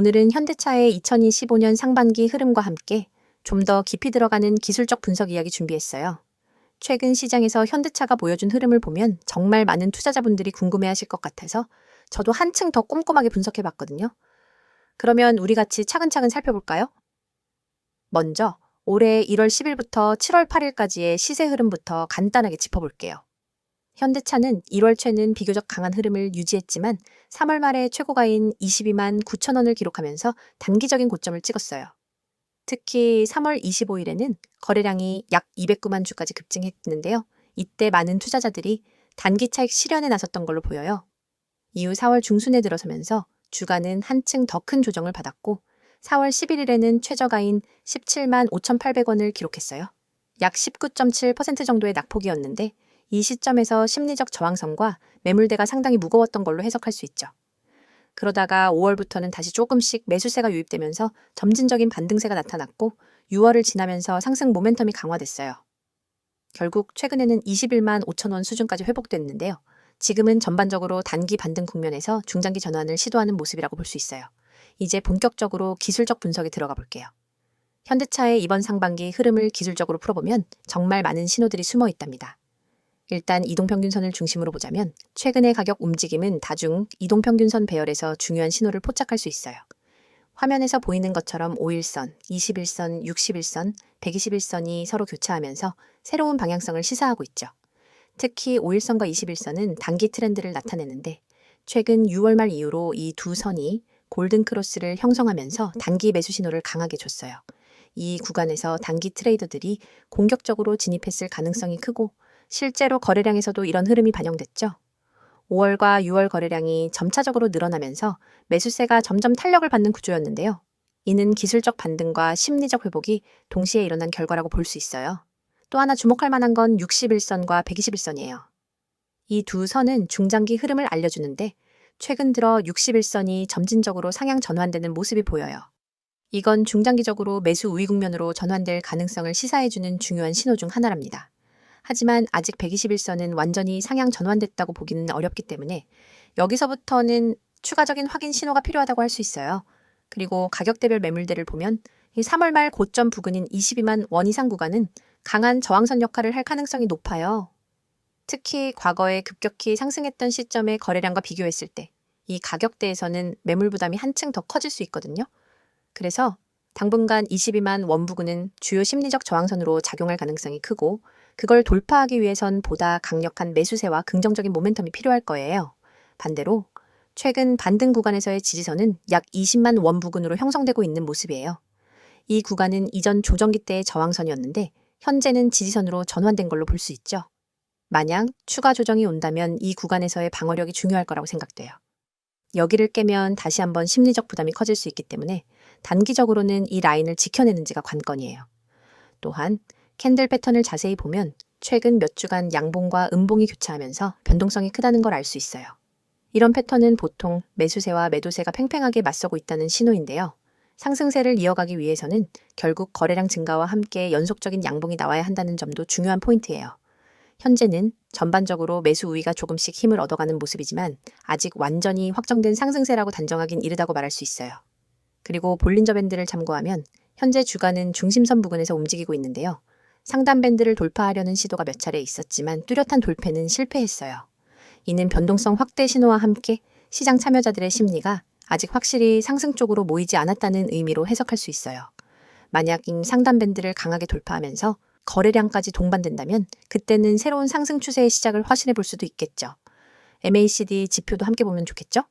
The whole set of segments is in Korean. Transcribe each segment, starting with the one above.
오늘은 현대차의 2025년 상반기 흐름과 함께 좀 더 깊이 들어가는 기술적 분석 이야기 준비했어요. 최근 시장에서 현대차가 보여준 흐름을 보면 정말 많은 투자자분들이 궁금해하실 것 같아서 저도 한층 더 꼼꼼하게 분석해 봤거든요. 그러면 우리 같이 차근차근 살펴볼까요? 먼저 올해 1월 10일부터 7월 8일까지의 시세 흐름부터 간단하게 짚어볼게요. 현대차는 1월 최는 비교적 강한 흐름을 유지했지만 3월 말에 최고가인 22만 9천 원을 기록하면서 단기적인 고점을 찍었어요. 특히 3월 25일에는 거래량이 약 209만 주까지 급증했는데요. 이때 많은 투자자들이 단기 차익 실현에 나섰던 걸로 보여요. 이후 4월 중순에 들어서면서 주가는 한층 더 큰 조정을 받았고 4월 11일에는 최저가인 17만 5,800원을 기록했어요. 약 19.7% 정도의 낙폭이었는데 이 시점에서 심리적 저항선과 매물대가 상당히 무거웠던 걸로 해석할 수 있죠. 그러다가 5월부터는 다시 조금씩 매수세가 유입되면서 점진적인 반등세가 나타났고 6월을 지나면서 상승 모멘텀이 강화됐어요. 결국 최근에는 21만 5천 원 수준까지 회복됐는데요. 지금은 전반적으로 단기 반등 국면에서 중장기 전환을 시도하는 모습이라고 볼 수 있어요. 이제 본격적으로 기술적 분석에 들어가 볼게요. 현대차의 이번 상반기 흐름을 기술적으로 풀어보면 정말 많은 신호들이 숨어 있답니다. 일단 이동평균선을 중심으로 보자면 최근의 가격 움직임은 다중 이동평균선 배열에서 중요한 신호를 포착할 수 있어요. 화면에서 보이는 것처럼 5일선, 21선, 61선, 121선이 서로 교차하면서 새로운 방향성을 시사하고 있죠. 특히 5일선과 21선은 단기 트렌드를 나타내는데 최근 6월 말 이후로 이 두 선이 골든 크로스를 형성하면서 단기 매수 신호를 강하게 줬어요. 이 구간에서 단기 트레이더들이 공격적으로 진입했을 가능성이 크고 실제로 거래량에서도 이런 흐름이 반영됐죠. 5월과 6월 거래량이 점차적으로 늘어나면서 매수세가 점점 탄력을 받는 구조였는데요. 이는 기술적 반등과 심리적 회복이 동시에 일어난 결과라고 볼 수 있어요. 또 하나 주목할 만한 건 61선과 121선이에요. 이 두 선은 중장기 흐름을 알려주는데 최근 들어 61선이 점진적으로 상향 전환되는 모습이 보여요. 이건 중장기적으로 매수 우위 국면으로 전환될 가능성을 시사해주는 중요한 신호 중 하나랍니다. 하지만 아직 121선은 완전히 상향 전환됐다고 보기는 어렵기 때문에 여기서부터는 추가적인 확인 신호가 필요하다고 할 수 있어요. 그리고 가격대별 매물대를 보면 이 3월 말 고점 부근인 22만 원 이상 구간은 강한 저항선 역할을 할 가능성이 높아요. 특히 과거에 급격히 상승했던 시점의 거래량과 비교했을 때 이 가격대에서는 매물 부담이 한층 더 커질 수 있거든요. 그래서 당분간 22만 원 부근은 주요 심리적 저항선으로 작용할 가능성이 크고 그걸 돌파하기 위해선 보다 강력한 매수세와 긍정적인 모멘텀이 필요할 거예요. 반대로 최근 반등 구간에서의 지지선은 약 20만 원 부근으로 형성되고 있는 모습이에요. 이 구간은 이전 조정기 때의 저항선이었는데 현재는 지지선으로 전환된 걸로 볼 수 있죠. 만약 추가 조정이 온다면 이 구간에서의 방어력이 중요할 거라고 생각돼요. 여기를 깨면 다시 한번 심리적 부담이 커질 수 있기 때문에 단기적으로는 이 라인을 지켜내는지가 관건이에요. 또한 캔들 패턴을 자세히 보면 최근 몇 주간 양봉과 음봉이 교차하면서 변동성이 크다는 걸 알 수 있어요. 이런 패턴은 보통 매수세와 매도세가 팽팽하게 맞서고 있다는 신호인데요. 상승세를 이어가기 위해서는 결국 거래량 증가와 함께 연속적인 양봉이 나와야 한다는 점도 중요한 포인트예요. 현재는 전반적으로 매수 우위가 조금씩 힘을 얻어가는 모습이지만 아직 완전히 확정된 상승세라고 단정하긴 이르다고 말할 수 있어요. 그리고 볼린저 밴드를 참고하면 현재 주가는 중심선 부근에서 움직이고 있는데요. 상단 밴드를 돌파하려는 시도가 몇 차례 있었지만 뚜렷한 돌패는 실패했어요. 이는 변동성 확대 신호와 함께 시장 참여자들의 심리가 아직 확실히 상승 쪽으로 모이지 않았다는 의미로 해석할 수 있어요. 만약 이 상단 밴드를 강하게 돌파하면서 거래량까지 동반된다면 그때는 새로운 상승 추세의 시작을 확신해 볼 수도 있겠죠. MACD 지표도 함께 보면 좋겠죠?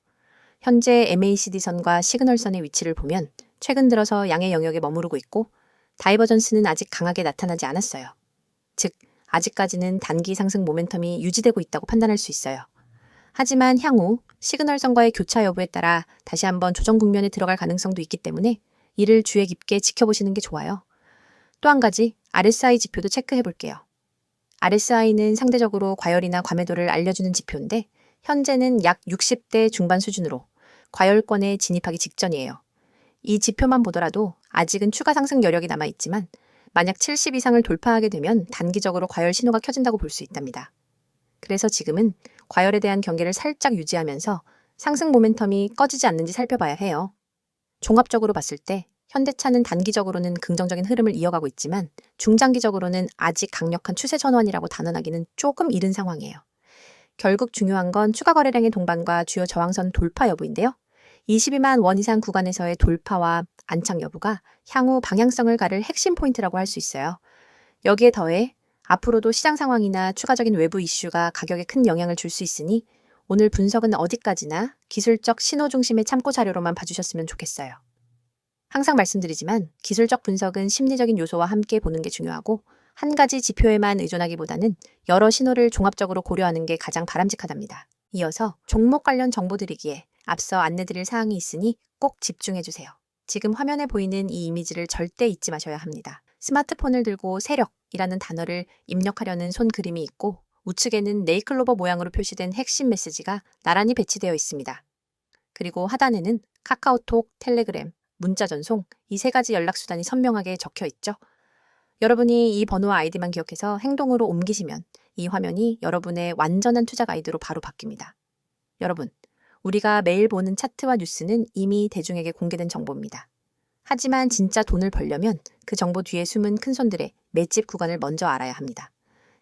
현재 MACD 선과 시그널 선의 위치를 보면 최근 들어서 양의 영역에 머무르고 있고 다이버전스는 아직 강하게 나타나지 않았어요. 즉, 아직까지는 단기 상승 모멘텀이 유지되고 있다고 판단할 수 있어요. 하지만 향후 시그널선과의 교차 여부에 따라 다시 한번 조정 국면에 들어갈 가능성도 있기 때문에 이를 주의 깊게 지켜보시는 게 좋아요. 또 한 가지 RSI 지표도 체크해 볼게요. RSI는 상대적으로 과열이나 과매도를 알려주는 지표인데 현재는 약 60대 중반 수준으로 과열권에 진입하기 직전이에요. 이 지표만 보더라도 아직은 추가 상승 여력이 남아 있지만 만약 70 이상을 돌파하게 되면 단기적으로 과열 신호가 켜진다고 볼 수 있답니다. 그래서 지금은 과열에 대한 경계를 살짝 유지하면서 상승 모멘텀이 꺼지지 않는지 살펴봐야 해요. 종합적으로 봤을 때 현대차는 단기적으로는 긍정적인 흐름을 이어가고 있지만 중장기적으로는 아직 강력한 추세 전환이라고 단언하기는 조금 이른 상황이에요. 결국 중요한 건 추가 거래량의 동반과 주요 저항선 돌파 여부인데요. 22만 원 이상 구간에서의 돌파와 안착 여부가 향후 방향성을 가를 핵심 포인트라고 할 수 있어요. 여기에 더해 앞으로도 시장 상황이나 추가적인 외부 이슈가 가격에 큰 영향을 줄 수 있으니 오늘 분석은 어디까지나 기술적 신호 중심의 참고 자료로만 봐주셨으면 좋겠어요. 항상 말씀드리지만 기술적 분석은 심리적인 요소와 함께 보는 게 중요하고 한 가지 지표에만 의존하기보다는 여러 신호를 종합적으로 고려하는 게 가장 바람직하답니다. 이어서 종목 관련 정보 드리기에 앞서 안내드릴 사항이 있으니 꼭 집중해주세요. 지금 화면에 보이는 이 이미지를 절대 잊지 마셔야 합니다. 스마트폰을 들고 세력이라는 단어를 입력하려는 손 그림이 있고 우측에는 네이클로버 모양으로 표시된 핵심 메시지가 나란히 배치되어 있습니다. 그리고 하단에는 카카오톡, 텔레그램, 문자 전송 이 세 가지 연락 수단이 선명하게 적혀 있죠. 여러분이 이 번호와 아이디만 기억해서 행동으로 옮기시면 이 화면이 여러분의 완전한 투자 가이드로 바로 바뀝니다. 여러분, 우리가 매일 보는 차트와 뉴스는 이미 대중에게 공개된 정보입니다. 하지만 진짜 돈을 벌려면 그 정보 뒤에 숨은 큰 손들의 매집 구간을 먼저 알아야 합니다.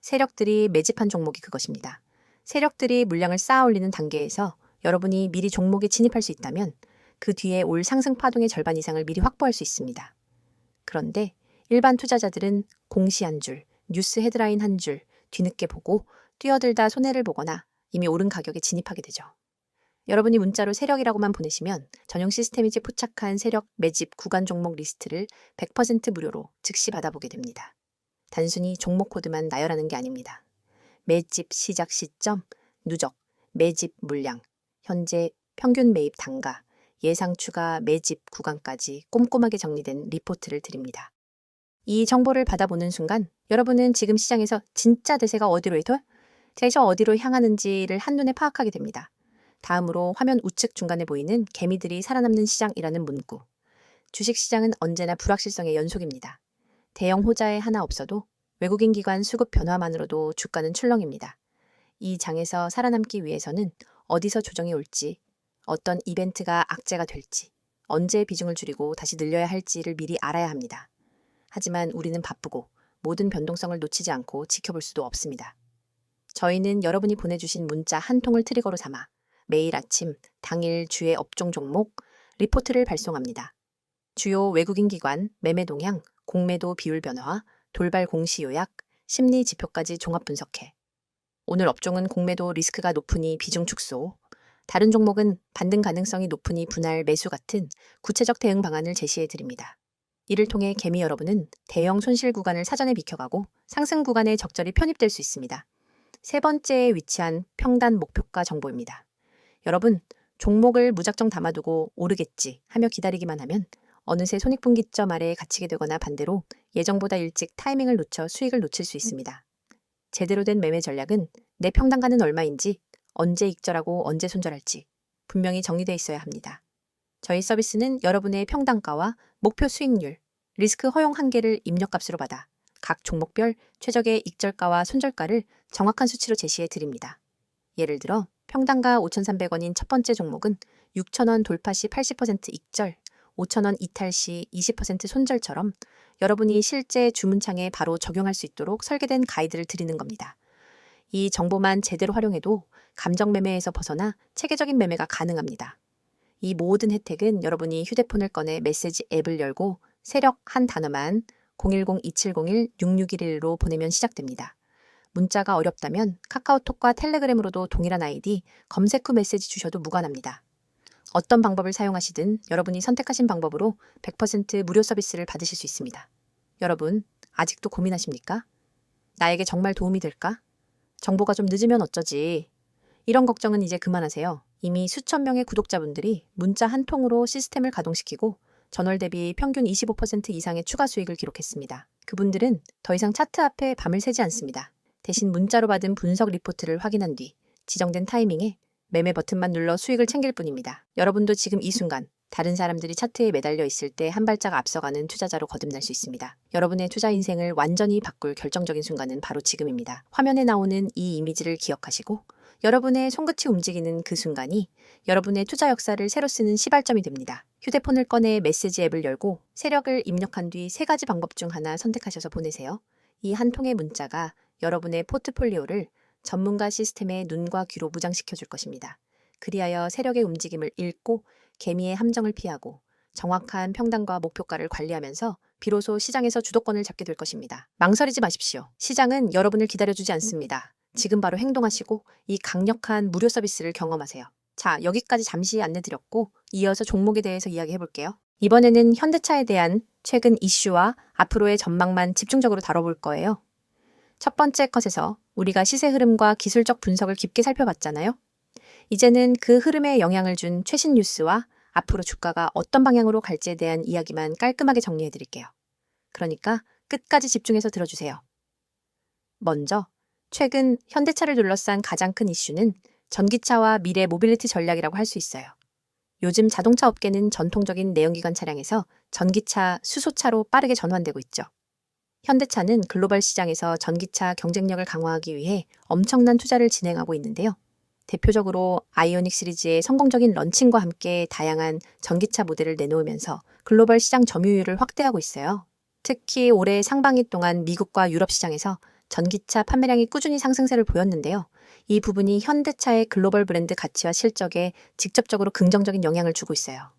세력들이 매집한 종목이 그것입니다. 세력들이 물량을 쌓아 올리는 단계에서 여러분이 미리 종목에 진입할 수 있다면 그 뒤에 올 상승 파동의 절반 이상을 미리 확보할 수 있습니다. 그런데 일반 투자자들은 공시 한 줄, 뉴스 헤드라인 한 줄 뒤늦게 보고 뛰어들다 손해를 보거나 이미 오른 가격에 진입하게 되죠. 여러분이 문자로 세력이라고만 보내시면 전용 시스템이지 포착한 세력 매집 구간 종목 리스트를 100% 무료로 즉시 받아보게 됩니다. 단순히 종목 코드만 나열하는 게 아닙니다. 매집 시작 시점, 누적, 매집 물량, 현재 평균 매입 단가, 예상 추가 매집 구간까지 꼼꼼하게 정리된 리포트를 드립니다. 이 정보를 받아보는 순간 여러분은 지금 시장에서 진짜 대세가 어디로 이돌? 대서 어디로 향하는지를 한눈에 파악하게 됩니다. 다음으로 화면 우측 중간에 보이는 개미들이 살아남는 시장이라는 문구. 주식시장은 언제나 불확실성의 연속입니다. 대형 호자에 하나 없어도 외국인 기관 수급 변화만으로도 주가는 출렁입니다. 이 장에서 살아남기 위해서는 어디서 조정이 올지, 어떤 이벤트가 악재가 될지, 언제 비중을 줄이고 다시 늘려야 할지를 미리 알아야 합니다. 하지만 우리는 바쁘고 모든 변동성을 놓치지 않고 지켜볼 수도 없습니다. 저희는 여러분이 보내주신 문자 한 통을 트리거로 삼아 매일 아침 당일 주의 업종 종목 리포트를 발송합니다. 주요 외국인 기관 매매 동향, 공매도 비율 변화, 돌발 공시 요약, 심리 지표까지 종합 분석해. 오늘 업종은 공매도 리스크가 높으니 비중 축소, 다른 종목은 반등 가능성이 높으니 분할 매수 같은 구체적 대응 방안을 제시해 드립니다. 이를 통해 개미 여러분은 대형 손실 구간을 사전에 비켜가고 상승 구간에 적절히 편입될 수 있습니다. 세 번째에 위치한 평단 목표가 정보입니다. 여러분, 종목을 무작정 담아두고 오르겠지 하며 기다리기만 하면 어느새 손익분기점 아래에 갇히게 되거나 반대로 예정보다 일찍 타이밍을 놓쳐 수익을 놓칠 수 있습니다. 제대로 된 매매 전략은 내 평단가는 얼마인지, 언제 익절하고 언제 손절할지 분명히 정리되어 있어야 합니다. 저희 서비스는 여러분의 평단가와 목표 수익률, 리스크 허용 한계를 입력값으로 받아 각 종목별 최적의 익절가와 손절가를 정확한 수치로 제시해 드립니다. 예를 들어 평단가 5,300원인 첫 번째 종목은 6,000원 돌파 시 80% 익절, 5,000원 이탈 시 20% 손절처럼 여러분이 실제 주문창에 바로 적용할 수 있도록 설계된 가이드를 드리는 겁니다. 이 정보만 제대로 활용해도 감정 매매에서 벗어나 체계적인 매매가 가능합니다. 이 모든 혜택은 여러분이 휴대폰을 꺼내 메시지 앱을 열고 세력 한 단어만 010-2701-6611로 보내면 시작됩니다. 문자가 어렵다면 카카오톡과 텔레그램으로도 동일한 아이디 검색 후 메시지 주셔도 무관합니다. 어떤 방법을 사용하시든 여러분이 선택하신 방법으로 100% 무료 서비스를 받으실 수 있습니다. 여러분, 아직도 고민하십니까? 나에게 정말 도움이 될까? 정보가 좀 늦으면 어쩌지? 이런 걱정은 이제 그만하세요. 이미 수천 명의 구독자분들이 문자 한 통으로 시스템을 가동시키고 전월 대비 평균 25% 이상의 추가 수익을 기록했습니다. 그분들은 더 이상 차트 앞에 밤을 새지 않습니다. 대신 문자로 받은 분석 리포트를 확인한 뒤 지정된 타이밍에 매매 버튼만 눌러 수익을 챙길 뿐입니다. 여러분도 지금 이 순간 다른 사람들이 차트에 매달려 있을 때 한 발짝 앞서가는 투자자로 거듭날 수 있습니다. 여러분의 투자 인생을 완전히 바꿀 결정적인 순간은 바로 지금입니다. 화면에 나오는 이 이미지를 기억하시고 여러분의 손끝이 움직이는 그 순간이 여러분의 투자 역사를 새로 쓰는 시발점이 됩니다. 휴대폰을 꺼내 메시지 앱을 열고 세력을 입력한 뒤 세 가지 방법 중 하나 선택하셔서 보내세요. 이 한 통의 문자가 여러분의 포트폴리오를 전문가 시스템의 눈과 귀로 무장시켜 줄 것입니다. 그리하여 세력의 움직임을 읽고 개미의 함정을 피하고 정확한 평단과 목표가를 관리하면서 비로소 시장에서 주도권을 잡게 될 것입니다. 망설이지 마십시오. 시장은 여러분을 기다려주지 않습니다. 지금 바로 행동하시고 이 강력한 무료 서비스를 경험하세요. 자, 여기까지 잠시 안내드렸고 이어서 종목에 대해서 이야기해 볼게요. 이번에는 현대차에 대한 최근 이슈와 앞으로의 전망만 집중적으로 다뤄볼 거예요. 첫 번째 컷에서 우리가 시세 흐름과 기술적 분석을 깊게 살펴봤잖아요. 이제는 그 흐름에 영향을 준 최신 뉴스와 앞으로 주가가 어떤 방향으로 갈지에 대한 이야기만 깔끔하게 정리해 드릴게요. 그러니까 끝까지 집중해서 들어주세요. 먼저, 최근 현대차를 둘러싼 가장 큰 이슈는 전기차와 미래 모빌리티 전략이라고 할 수 있어요. 요즘 자동차 업계는 전통적인 내연기관 차량에서 전기차, 수소차로 빠르게 전환되고 있죠. 현대차는 글로벌 시장에서 전기차 경쟁력을 강화하기 위해 엄청난 투자를 진행하고 있는데요. 대표적으로 아이오닉 시리즈의 성공적인 런칭과 함께 다양한 전기차 모델을 내놓으면서 글로벌 시장 점유율을 확대하고 있어요. 특히 올해 상반기 동안 미국과 유럽 시장에서 전기차 판매량이 꾸준히 상승세를 보였는데요. 이 부분이 현대차의 글로벌 브랜드 가치와 실적에 직접적으로 긍정적인 영향을 주고 있어요.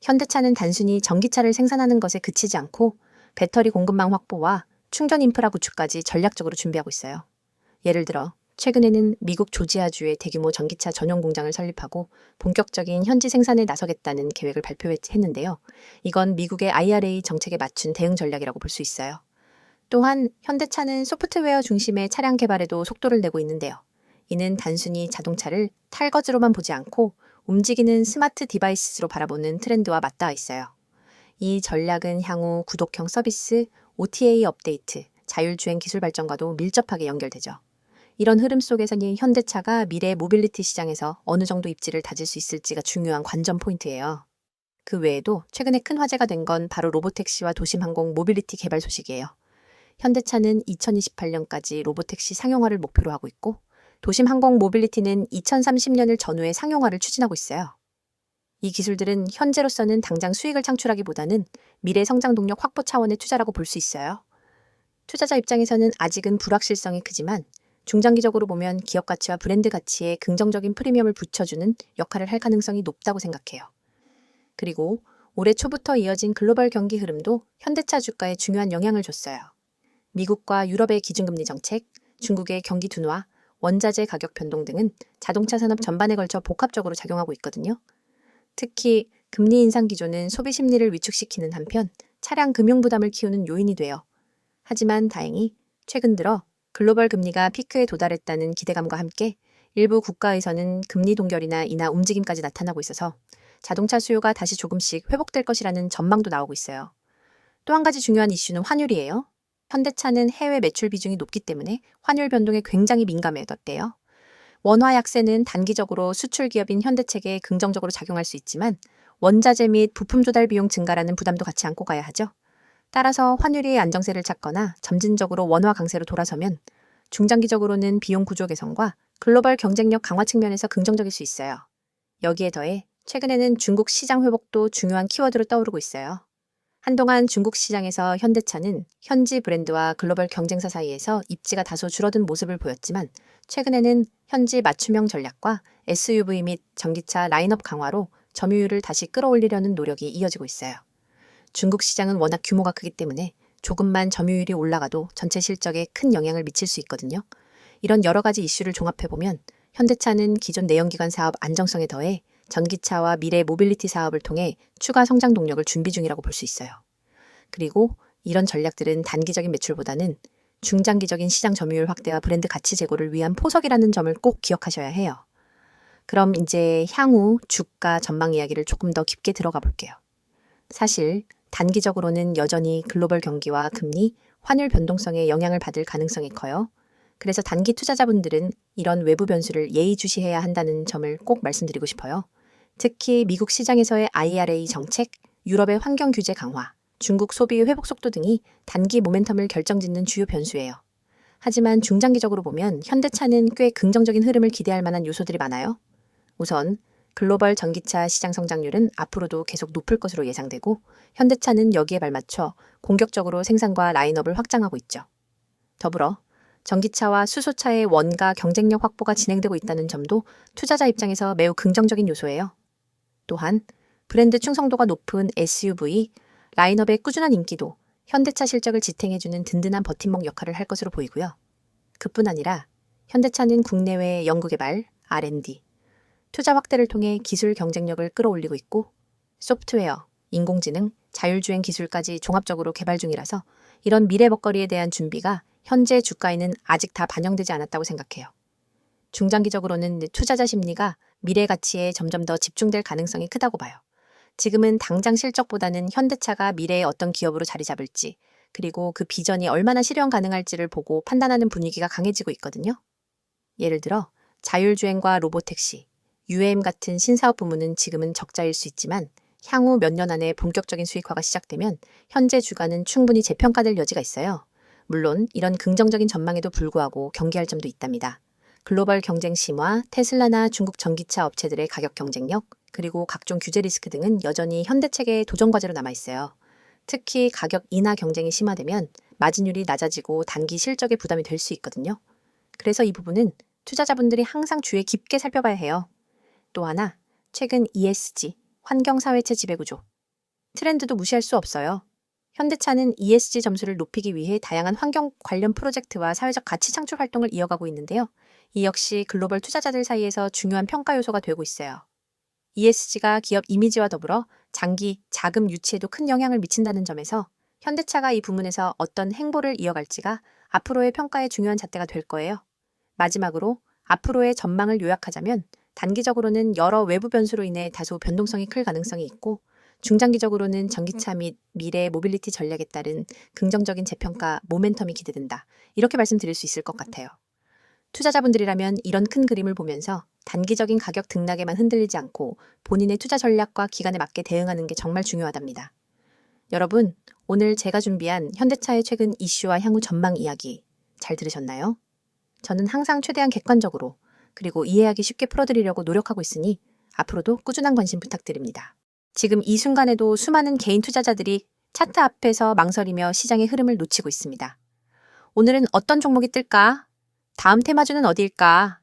현대차는 단순히 전기차를 생산하는 것에 그치지 않고 배터리 공급망 확보와 충전 인프라 구축까지 전략적으로 준비하고 있어요. 예를 들어 최근에는 미국 조지아주에 대규모 전기차 전용 공장을 설립하고 본격적인 현지 생산에 나서겠다는 계획을 발표했는데요. 이건 미국의 IRA 정책에 맞춘 대응 전략이라고 볼 수 있어요. 또한 현대차는 소프트웨어 중심의 차량 개발에도 속도를 내고 있는데요. 이는 단순히 자동차를 탈거즈로만 보지 않고 움직이는 스마트 디바이스로 바라보는 트렌드와 맞닿아 있어요. 이 전략은 향후 구독형 서비스, OTA 업데이트, 자율주행 기술 발전과도 밀접하게 연결되죠. 이런 흐름 속에서는 현대차가 미래 모빌리티 시장에서 어느 정도 입지를 다질 수 있을지가 중요한 관전 포인트예요. 그 외에도 최근에 큰 화제가 된 건 바로 로보택시와 도심항공 모빌리티 개발 소식이에요. 현대차는 2028년까지 로보택시 상용화를 목표로 하고 있고 도심항공 모빌리티는 2030년을 전후에 상용화를 추진하고 있어요. 이 기술들은 현재로서는 당장 수익을 창출하기보다는 미래 성장 동력 확보 차원의 투자라고 볼 수 있어요. 투자자 입장에서는 아직은 불확실성이 크지만 중장기적으로 보면 기업 가치와 브랜드 가치에 긍정적인 프리미엄을 붙여주는 역할을 할 가능성이 높다고 생각해요. 그리고 올해 초부터 이어진 글로벌 경기 흐름도 현대차 주가에 중요한 영향을 줬어요. 미국과 유럽의 기준금리 정책, 중국의 경기 둔화, 원자재 가격 변동 등은 자동차 산업 전반에 걸쳐 복합적으로 작용하고 있거든요. 특히 금리 인상 기조는 소비 심리를 위축시키는 한편 차량 금융 부담을 키우는 요인이 돼요. 하지만 다행히 최근 들어 글로벌 금리가 피크에 도달했다는 기대감과 함께 일부 국가에서는 금리 동결이나 인하 움직임까지 나타나고 있어서 자동차 수요가 다시 조금씩 회복될 것이라는 전망도 나오고 있어요. 또 한 가지 중요한 이슈는 환율이에요. 현대차는 해외 매출 비중이 높기 때문에 환율 변동에 굉장히 민감해졌대요. 원화 약세는 단기적으로 수출 기업인 현대책에 긍정적으로 작용할 수 있지만 원자재 및 부품 조달 비용 증가라는 부담도 같이 안고 가야 하죠. 따라서 환율이 안정세를 찾거나 점진적으로 원화 강세로 돌아서면 중장기적으로는 비용 구조 개선과 글로벌 경쟁력 강화 측면에서 긍정적일 수 있어요. 여기에 더해 최근에는 중국 시장 회복도 중요한 키워드로 떠오르고 있어요. 한동안 중국 시장에서 현대차는 현지 브랜드와 글로벌 경쟁사 사이에서 입지가 다소 줄어든 모습을 보였지만 최근에는 현지 맞춤형 전략과 SUV 및 전기차 라인업 강화로 점유율을 다시 끌어올리려는 노력이 이어지고 있어요. 중국 시장은 워낙 규모가 크기 때문에 조금만 점유율이 올라가도 전체 실적에 큰 영향을 미칠 수 있거든요. 이런 여러 가지 이슈를 종합해보면 현대차는 기존 내연기관 사업 안정성에 더해 전기차와 미래 모빌리티 사업을 통해 추가 성장 동력을 준비 중이라고 볼 수 있어요. 그리고 이런 전략들은 단기적인 매출보다는 중장기적인 시장 점유율 확대와 브랜드 가치 제고를 위한 포석이라는 점을 꼭 기억하셔야 해요. 그럼 이제 향후 주가 전망 이야기를 조금 더 깊게 들어가 볼게요. 사실 단기적으로는 여전히 글로벌 경기와 금리, 환율 변동성에 영향을 받을 가능성이 커요. 그래서 단기 투자자분들은 이런 외부 변수를 예의주시해야 한다는 점을 꼭 말씀드리고 싶어요. 특히 미국 시장에서의 IRA 정책, 유럽의 환경 규제 강화, 중국 소비 회복 속도 등이 단기 모멘텀을 결정짓는 주요 변수예요. 하지만 중장기적으로 보면 현대차는 꽤 긍정적인 흐름을 기대할 만한 요소들이 많아요. 우선 글로벌 전기차 시장 성장률은 앞으로도 계속 높을 것으로 예상되고 현대차는 여기에 발맞춰 공격적으로 생산과 라인업을 확장하고 있죠. 더불어 전기차와 수소차의 원가 경쟁력 확보가 진행되고 있다는 점도 투자자 입장에서 매우 긍정적인 요소예요. 또한 브랜드 충성도가 높은 SUV, 라인업의 꾸준한 인기도 현대차 실적을 지탱해주는 든든한 버팀목 역할을 할 것으로 보이고요. 그뿐 아니라 현대차는 국내외 연구 개발, R&D, 투자 확대를 통해 기술 경쟁력을 끌어올리고 있고 소프트웨어, 인공지능, 자율주행 기술까지 종합적으로 개발 중이라서 이런 미래 먹거리에 대한 준비가 현재 주가에는 아직 다 반영되지 않았다고 생각해요. 중장기적으로는 투자자 심리가 미래 가치에 점점 더 집중될 가능성이 크다고 봐요. 지금은 당장 실적보다는 현대차가 미래에 어떤 기업으로 자리 잡을지, 그리고 그 비전이 얼마나 실현 가능할지를 보고 판단하는 분위기가 강해지고 있거든요. 예를 들어, 자율주행과 로보택시, UAM 같은 신사업 부문은 지금은 적자일 수 있지만 향후 몇 년 안에 본격적인 수익화가 시작되면 현재 주가는 충분히 재평가될 여지가 있어요. 물론 이런 긍정적인 전망에도 불구하고 경계할 점도 있답니다. 글로벌 경쟁 심화, 테슬라나 중국 전기차 업체들의 가격 경쟁력, 그리고 각종 규제 리스크 등은 여전히 현대 체계의 도전 과제로 남아 있어요. 특히 가격 인하 경쟁이 심화되면 마진율이 낮아지고 단기 실적에 부담이 될 수 있거든요. 그래서 이 부분은 투자자분들이 항상 주의 깊게 살펴봐야 해요. 또 하나, 최근 ESG, 환경사회체 지배구조. 트렌드도 무시할 수 없어요. 현대차는 ESG 점수를 높이기 위해 다양한 환경 관련 프로젝트와 사회적 가치 창출 활동을 이어가고 있는데요. 이 역시 글로벌 투자자들 사이에서 중요한 평가 요소가 되고 있어요. ESG가 기업 이미지와 더불어 장기 자금 유치에도 큰 영향을 미친다는 점에서 현대차가 이 부문에서 어떤 행보를 이어갈지가 앞으로의 평가의 중요한 잣대가 될 거예요. 마지막으로 앞으로의 전망을 요약하자면 단기적으로는 여러 외부 변수로 인해 다소 변동성이 클 가능성이 있고 중장기적으로는 전기차 및 미래 모빌리티 전략에 따른 긍정적인 재평가 모멘텀이 기대된다. 이렇게 말씀드릴 수 있을 것 같아요. 투자자분들이라면 이런 큰 그림을 보면서 단기적인 가격 등락에만 흔들리지 않고 본인의 투자 전략과 기간에 맞게 대응하는 게 정말 중요하답니다. 여러분, 오늘 제가 준비한 현대차의 최근 이슈와 향후 전망 이야기 잘 들으셨나요? 저는 항상 최대한 객관적으로 그리고 이해하기 쉽게 풀어드리려고 노력하고 있으니 앞으로도 꾸준한 관심 부탁드립니다. 지금 이 순간에도 수많은 개인 투자자들이 차트 앞에서 망설이며 시장의 흐름을 놓치고 있습니다. 오늘은 어떤 종목이 뜰까? 다음 테마주는 어디일까?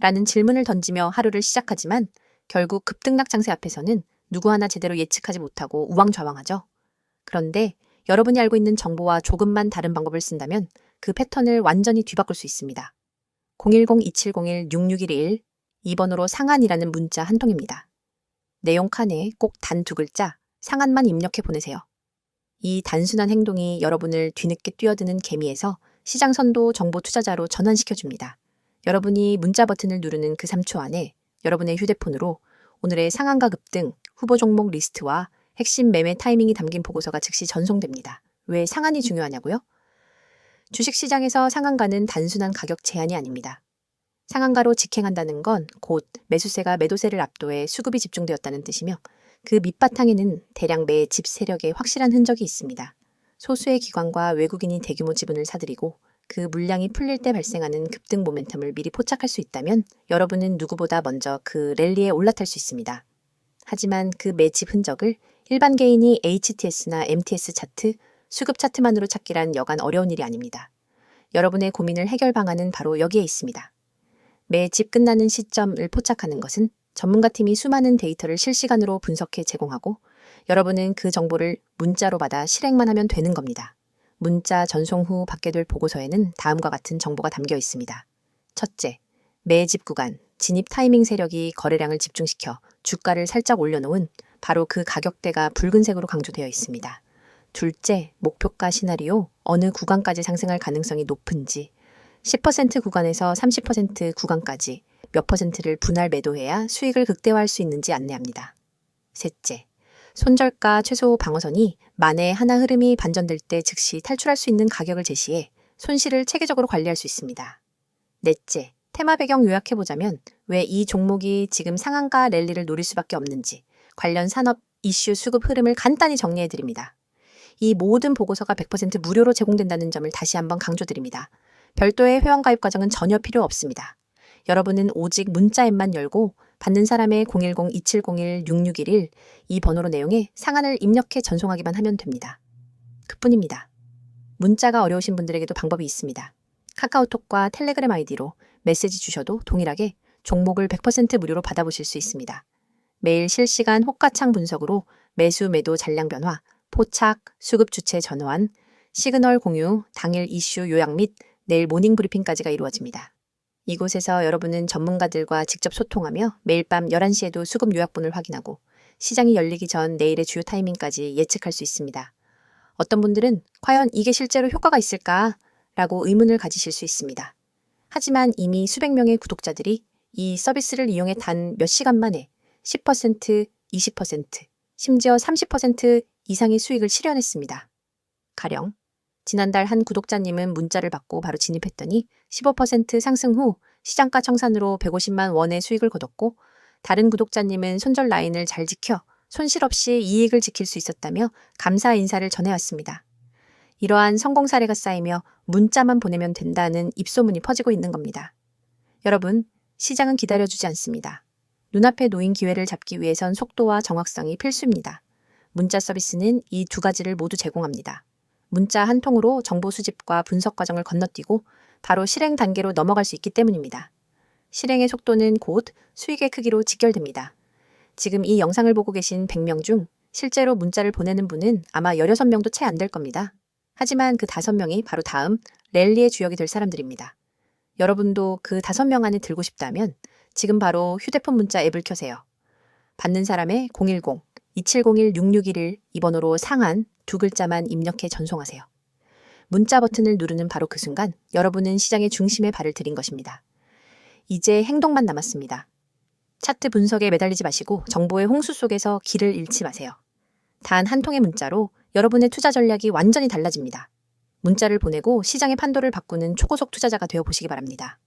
라는 질문을 던지며 하루를 시작하지만 결국 급등락 장세 앞에서는 누구 하나 제대로 예측하지 못하고 우왕좌왕하죠. 그런데 여러분이 알고 있는 정보와 조금만 다른 방법을 쓴다면 그 패턴을 완전히 뒤바꿀 수 있습니다. 010-2701-6611 2번으로 상한이라는 문자 한 통입니다. 내용 칸에 꼭 단 두 글자 상한만 입력해 보내세요. 이 단순한 행동이 여러분을 뒤늦게 뛰어드는 개미에서 시장 선도 정보 투자자로 전환시켜 줍니다. 여러분이 문자 버튼을 누르는 그 3초 안에 여러분의 휴대폰으로 오늘의 상한가 급등, 후보 종목 리스트와 핵심 매매 타이밍이 담긴 보고서가 즉시 전송됩니다. 왜 상한이 중요하냐고요? 주식시장에서 상한가는 단순한 가격 제한이 아닙니다. 상한가로 직행한다는 건 곧 매수세가 매도세를 압도해 수급이 집중되었다는 뜻이며 그 밑바탕에는 대량 매집 세력의 확실한 흔적이 있습니다. 소수의 기관과 외국인이 대규모 지분을 사들이고 그 물량이 풀릴 때 발생하는 급등 모멘텀을 미리 포착할 수 있다면 여러분은 누구보다 먼저 그 랠리에 올라탈 수 있습니다. 하지만 그 매집 흔적을 일반 개인이 HTS나 MTS 차트, 수급 차트만으로 찾기란 여간 어려운 일이 아닙니다. 여러분의 고민을 해결 방안은 바로 여기에 있습니다. 매 집 끝나는 시점을 포착하는 것은 전문가팀이 수많은 데이터를 실시간으로 분석해 제공하고 여러분은 그 정보를 문자로 받아 실행만 하면 되는 겁니다. 문자 전송 후 받게 될 보고서에는 다음과 같은 정보가 담겨 있습니다. 첫째, 매집 구간, 진입 타이밍 세력이 거래량을 집중시켜 주가를 살짝 올려놓은 바로 그 가격대가 붉은색으로 강조되어 있습니다. 둘째, 목표가 시나리오, 어느 구간까지 상승할 가능성이 높은지, 10% 구간에서 30% 구간까지 몇 퍼센트를 분할 매도해야 수익을 극대화할 수 있는지 안내합니다. 셋째, 손절가 최소 방어선이 만에 하나 흐름이 반전될 때 즉시 탈출할 수 있는 가격을 제시해 손실을 체계적으로 관리할 수 있습니다. 넷째, 테마 배경 요약해보자면 왜 이 종목이 지금 상한가 랠리를 노릴 수밖에 없는지 관련 산업 이슈 수급 흐름을 간단히 정리해드립니다. 이 모든 보고서가 100% 무료로 제공된다는 점을 다시 한번 강조드립니다. 별도의 회원가입 과정은 전혀 필요 없습니다. 여러분은 오직 문자 앱만 열고 받는 사람의 010-2701-6611 이 번호로 내용에 상한을 입력해 전송하기만 하면 됩니다. 그뿐입니다. 문자가 어려우신 분들에게도 방법이 있습니다. 카카오톡과 텔레그램 아이디로 메시지 주셔도 동일하게 종목을 100% 무료로 받아보실 수 있습니다. 매일 실시간 호가창 분석으로 매수 매도 잔량 변화, 포착, 수급 주체 전환, 시그널 공유, 당일 이슈 요약 및 내일 모닝 브리핑까지가 이루어집니다. 이곳에서 여러분은 전문가들과 직접 소통하며 매일 밤 11시에도 수급 요약본을 확인하고 시장이 열리기 전 내일의 주요 타이밍까지 예측할 수 있습니다. 어떤 분들은 과연 이게 실제로 효과가 있을까? 라고 의문을 가지실 수 있습니다. 하지만 이미 수백 명의 구독자들이 이 서비스를 이용해 단 몇 시간 만에 10%, 20%, 심지어 30% 이상의 수익을 실현했습니다. 가령 지난달 한 구독자님은 문자를 받고 바로 진입했더니 15% 상승 후 시장가 청산으로 150만 원의 수익을 거뒀고 다른 구독자님은 손절 라인을 잘 지켜 손실 없이 이익을 지킬 수 있었다며 감사 인사를 전해왔습니다. 이러한 성공 사례가 쌓이며 문자만 보내면 된다는 입소문이 퍼지고 있는 겁니다. 여러분, 시장은 기다려주지 않습니다. 눈앞에 놓인 기회를 잡기 위해선 속도와 정확성이 필수입니다. 문자 서비스는 이 두 가지를 모두 제공합니다. 문자 한 통으로 정보 수집과 분석 과정을 건너뛰고 바로 실행 단계로 넘어갈 수 있기 때문입니다. 실행의 속도는 곧 수익의 크기로 직결됩니다. 지금 이 영상을 보고 계신 100명 중 실제로 문자를 보내는 분은 아마 16명도 채 안 될 겁니다. 하지만 그 5명이 바로 다음 랠리의 주역이 될 사람들입니다. 여러분도 그 5명 안에 들고 싶다면 지금 바로 휴대폰 문자 앱을 켜세요. 받는 사람의 010-2701-6611이 번호로 상한 두 글자만 입력해 전송하세요. 문자 버튼을 누르는 바로 그 순간 여러분은 시장의 중심에 발을 들인 것입니다. 이제 행동만 남았습니다. 차트 분석에 매달리지 마시고 정보의 홍수 속에서 길을 잃지 마세요. 단 한 통의 문자로 여러분의 투자 전략이 완전히 달라집니다. 문자를 보내고 시장의 판도를 바꾸는 초고속 투자자가 되어 보시기 바랍니다.